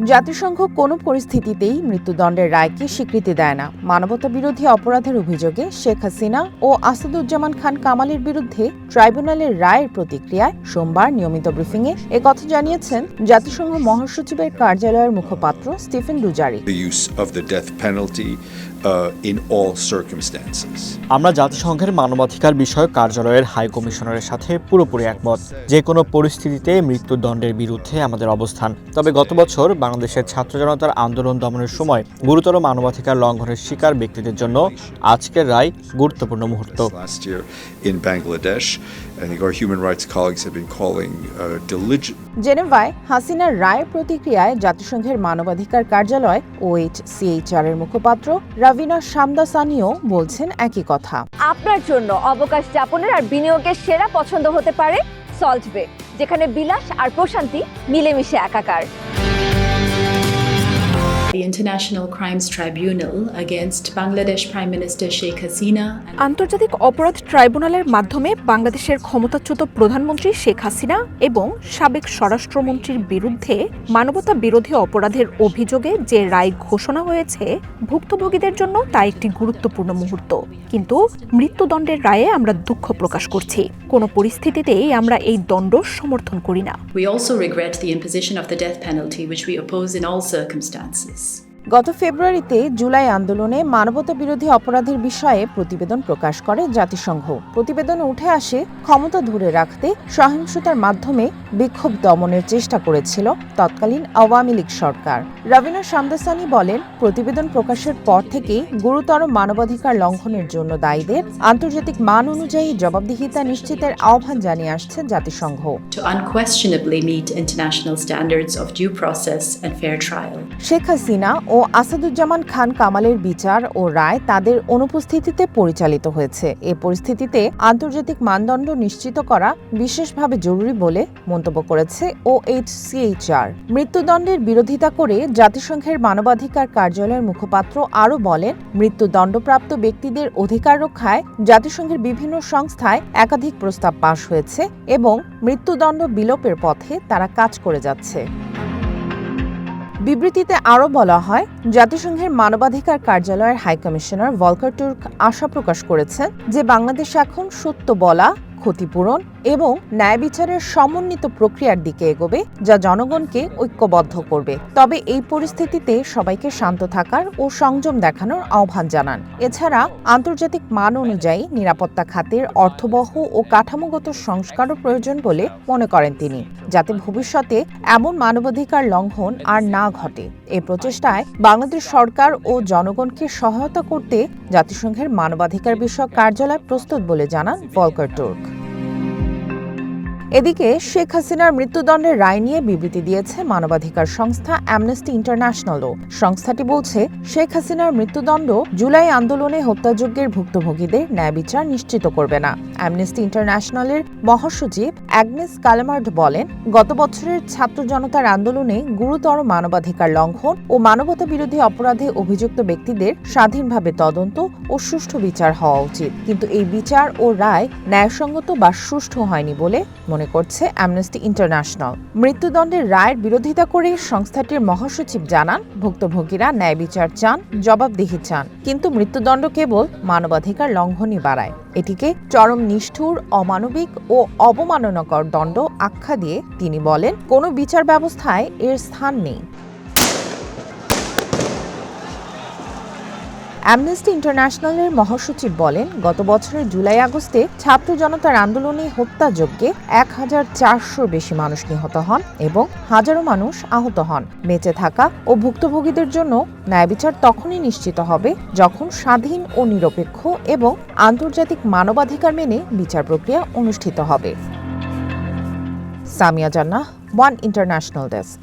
জাতিসংঘ কোনো পরিস্থিতিতেই মৃত্যুদণ্ডের রায়কে স্বীকৃতি দেয় না। মানবতা বিরোধী অপরাধের অভিযোগে শেখ হাসিনা ও আসাদুজ্জামান খান কামালের বিরুদ্ধে ট্রাইব্যুনালের রায়ের প্রতিক্রিয়ায় সোমবার নিয়মিত ব্রিফিংয়ে একথা জানিয়েছেন জাতিসংঘ মহাসচিবের কার্যালয়ের মুখপাত্র Stephen Dujarric uh, in all circumstances. আমরা জাতিসংঘের মানবাধিকার বিষয়ক কার্যালয়ের হাই কমিশনারের সাথে পুরোপুরি একমত। যে কোনো পরিস্থিতিতে মৃত্যুদণ্ডের বিরুদ্ধে আমাদের অবস্থান। তবে গত বছর বাংলাদেশের ছাত্র জনতার আন্দোলন দমনের সময় গুরুতর মানবাধিকার লঙ্ঘনের শিকার ব্যক্তিদের জন্য আজকের রায় গুরুত্বপূর্ণ মুহূর্ত। Last year in Bangladesh, I think our human rights colleagues have been calling uh, diligent. জেনেভায় হাসিনার রায়ের প্রতিক্রিয়ায় জাতিসংঘের মানবাধিকার কার্যালয় ওএইচসিএইচআর এর মুখপাত্র রাভিনা সামদাসানিও বলছেন একই কথা আপনার জন্য অবকাশ যাপনের আর বিনিয়োগের সেরা পছন্দ হতে পারে সল্ট বে যেখানে বিলাস আর প্রশান্তি মিলেমিশে একাকার আন্তর্জাতিক অপরাধ ট্রাইব্যুনালের মাধ্যমে বাংলাদেশের ক্ষমতাচ্যুত প্রধানমন্ত্রী শেখ হাসিনা এবং সাবেক স্বরাষ্ট্রমন্ত্রীর বিরুদ্ধে মানবতা বিরোধী অপরাধের অভিযোগে যে রায় ঘোষণা হয়েছে ভুক্তভোগীদের জন্য তা একটি গুরুত্বপূর্ণ মুহূর্ত। কিন্তু মৃত্যুদণ্ডের রায়ে আমরা দুঃখ প্রকাশ করছি। কোনো পরিস্থিতিতেই আমরা এই দণ্ড সমর্থন করি না। We also regret the imposition of the death penalty, which we oppose in all circumstances. গত ফেব্রুয়ারিতে জুলাই আন্দোলনে মানবতা বিরোধী অপরাধের বিষয়ে প্রতিবেদন প্রকাশ করে জাতিসংঘ। প্রতিবেদনে উঠে আসে ক্ষমতা ধরে রাখতে সহিংসতার মাধ্যমে বিক্ষোভ দমনের চেষ্টা করেছিল তৎকালীন আওয়ামী লীগ সরকার। রবিনা শামদাসানি বলেন প্রতিবেদন প্রকাশের পর থেকেই গুরুতর মানবাধিকার লঙ্ঘনের জন্য দায়ীদের আন্তর্জাতিক মান অনুযায়ী জবাবদিহিতা নিশ্চিতের আহ্বান জানিয়ে আসছে জাতিসংঘ. শেখ হাসিনা ও আসাদুজ্জামান খান কামালের বিচার ও রায় তাদের অনুপস্থিতিতে পরিচালিত হয়েছে। এ পরিস্থিতিতে আন্তর্জাতিক মানদণ্ড নিশ্চিত করা বিশেষভাবে জরুরি বলে মন্তব্য করেছে ও এইচসিএইচআর মৃত্যুদণ্ডের বিরোধিতা করে জাতিসংঘের মানবাধিকার কার্যালয়ের মুখপাত্র আরও বলেন, মৃত্যুদণ্ডপ্রাপ্ত ব্যক্তিদের অধিকার রক্ষায় জাতিসংঘের বিভিন্ন সংস্থায় একাধিক প্রস্তাব পাশ হয়েছে এবং মৃত্যুদণ্ড বিলোপের পথে তারা কাজ করে যাচ্ছে। বিবৃতিতে আরও বলা হয়, জাতিসংঘের মানবাধিকার কার্যালয়ের হাইকমিশনার ভলকার টুর্ক আশা প্রকাশ করেছেন যে বাংলাদেশ এখন সত্য বলা ক্ষতিপূরণ এবং ন্যায় বিচারের সমন্বিত প্রক্রিয়ার দিকে এগোবে, যা জনগণকে ঐক্যবদ্ধ করবে। তবে এই পরিস্থিতিতে সবাইকে শান্ত থাকার ও সংযম দেখানোর আহ্বান জানান। এছাড়া, আন্তর্জাতিক মান অনুযায়ী নিরাপত্তা খাতের অর্থবহ ও কাঠামোগত সংস্কারও প্রয়োজন বলে মনে করেন তিনি, যাতে ভবিষ্যতে এমন মানবাধিকার লঙ্ঘন আর না ঘটে। এ প্রচেষ্টায় বাংলাদেশ সরকার ও জনগণকে সহায়তা করতে জাতিসংঘের মানবাধিকার বিষয়ক কার্যালয় প্রস্তুত বলে জানান ভলকার তুর্ক। এদিকে শেখ হাসিনার মৃত্যুদণ্ডের রায় নিয়ে বিবৃতি দিয়েছে মানবাধিকার সংস্থা অ্যামনেস্টি ইন্টারন্যাশনালও সংস্থাটি বলছে, শেখ হাসিনার মৃত্যুদণ্ড জুলাই আন্দোলনে হত্যাযজ্ঞের ভুক্তভোগীদের ন্যায় বিচার নিশ্চিত করবে না। অ্যামনেস্টি ইন্টারন্যাশনালের মহাসচিব অ্যাগনেস কালেমার্ড বলেন, গত বছরের ছাত্র জনতার আন্দোলনে গুরুতর মানবাধিকার লঙ্ঘন ও মানবতা বিরোধী অপরাধে অভিযুক্ত ব্যক্তিদের স্বাধীনভাবে তদন্ত ও সুষ্ঠু বিচার হওয়া উচিত। কিন্তু এই বিচার ও রায় ন্যায়সঙ্গত বা সুষ্ঠু হয়নি বলে মনে করছে অ্যামনেস্টি ইন্টারন্যাশনাল মৃত্যুদণ্ডের রায়ের বিরোধিতা করে সংস্থাটির মহাসচিব জানান, ভুক্তভোগীরা ন্যায় বিচার চান, জবাবদিহি চান, কিন্তু মৃত্যুদণ্ড কেবল মানবাধিকার লঙ্ঘনই বাড়ায়। এটিকে চরম নিষ্ঠুর, অমানবিক ও অবমাননাকর দণ্ড আখ্যা দিয়ে তিনি বলেন, কোনো বিচার ব্যবস্থায় এর স্থান নেই। অ্যামনেস্টি ইন্টারন্যাশনালের মহাসচিব বলেন, গত বছরের জুলাই আগস্টে ছাত্র জনতার আন্দোলনে হত্যাযজ্ঞে এক হাজার চারশোর বেশি মানুষ নিহত হন এবং হাজারো মানুষ আহত হন। বেঁচে থাকা ও ভুক্তভোগীদের জন্য ন্যায় বিচার তখনই নিশ্চিত হবে যখন স্বাধীন ও নিরপেক্ষ এবং আন্তর্জাতিক মানবাধিকার মেনে বিচার প্রক্রিয়া অনুষ্ঠিত হবে। সামিয়া জান্নাহ ওয়ান ইন্টারন্যাশনাল ডেস্ক